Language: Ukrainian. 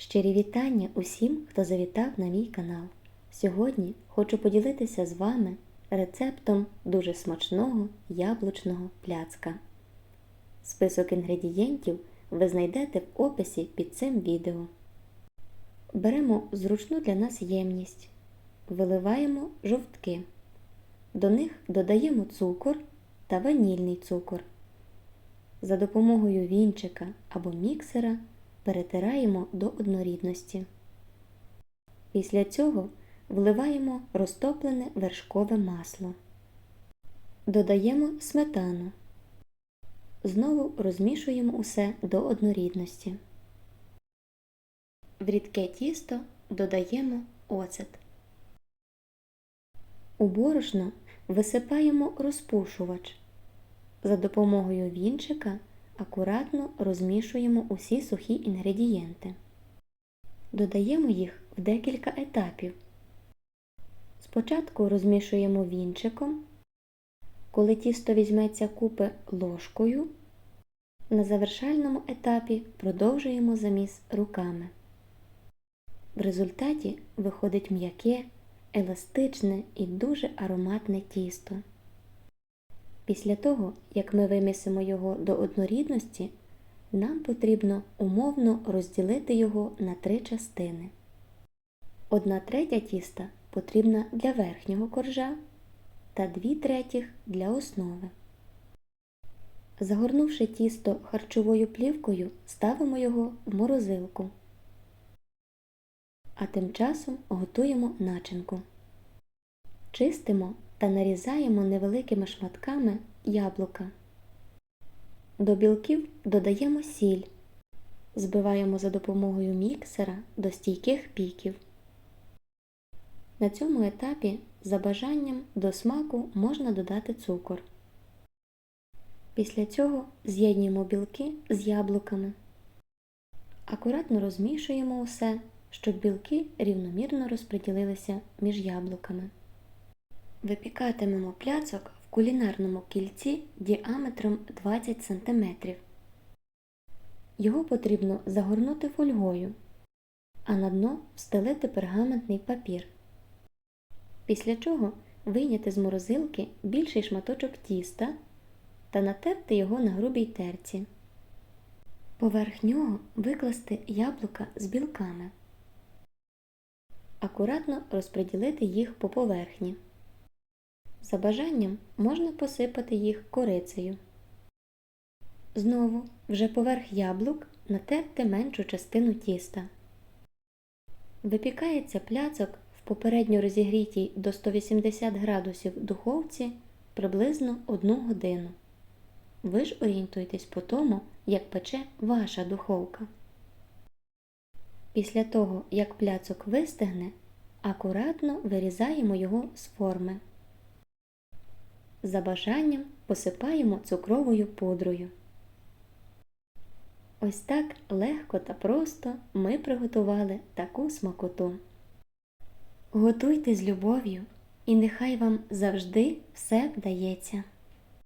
Щирі вітання усім, хто завітав на мій канал. Сьогодні хочу поділитися з вами рецептом дуже смачного яблучного пляцка. Список інгредієнтів ви знайдете в описі під цим відео. Беремо зручну для нас ємність, виливаємо жовтки. До них додаємо цукор та ванільний цукор. За допомогою вінчика або міксера перетираємо до однорідності. Після цього вливаємо розтоплене вершкове масло. Додаємо сметану. Знову розмішуємо усе до однорідності. В рідке тісто додаємо оцет. У борошно висипаємо розпушувач. За допомогою вінчика акуратно розмішуємо усі сухі інгредієнти. Додаємо їх в декілька етапів. Спочатку розмішуємо вінчиком. Коли тісто візьметься купи ложкою, на завершальному етапі продовжуємо заміс руками. В результаті виходить м'яке, еластичне і дуже ароматне тісто. Після того, як ми вимісимо його до однорідності, нам потрібно умовно розділити його на три частини. Одна третя тіста потрібна для верхнього коржа та дві третіх для основи. Загорнувши тісто харчовою плівкою, ставимо його в морозилку. А тим часом готуємо начинку. Чистимо та нарізаємо невеликими шматками яблука. До білків додаємо сіль. Збиваємо за допомогою міксера до стійких піків. На цьому етапі за бажанням до смаку можна додати цукор. Після цього з'єднуємо білки з яблуками. Акуратно розмішуємо усе, щоб білки рівномірно розподілилися між яблуками. Випікатимемо пляцок в кулінарному кільці діаметром 20 см. Його потрібно загорнути фольгою, а на дно встелити пергаментний папір. Після чого вийняти з морозилки більший шматочок тіста та натерти його на грубій терці. Поверх нього викласти яблука з білками. Акуратно розподілити їх по поверхні. За бажанням можна посипати їх корицею. Знову вже поверх яблук натерти меншу частину тіста. Випікається пляцок в попередньо розігрітій до 180 градусів духовці приблизно 1 годину. Ви ж орієнтуйтесь по тому, як пече ваша духовка. Після того, як пляцок вистигне, акуратно вирізаємо його з форми. За бажанням посипаємо цукровою пудрою. Ось так легко та просто ми приготували таку смакоту. Готуйте з любов'ю, і нехай вам завжди все вдається.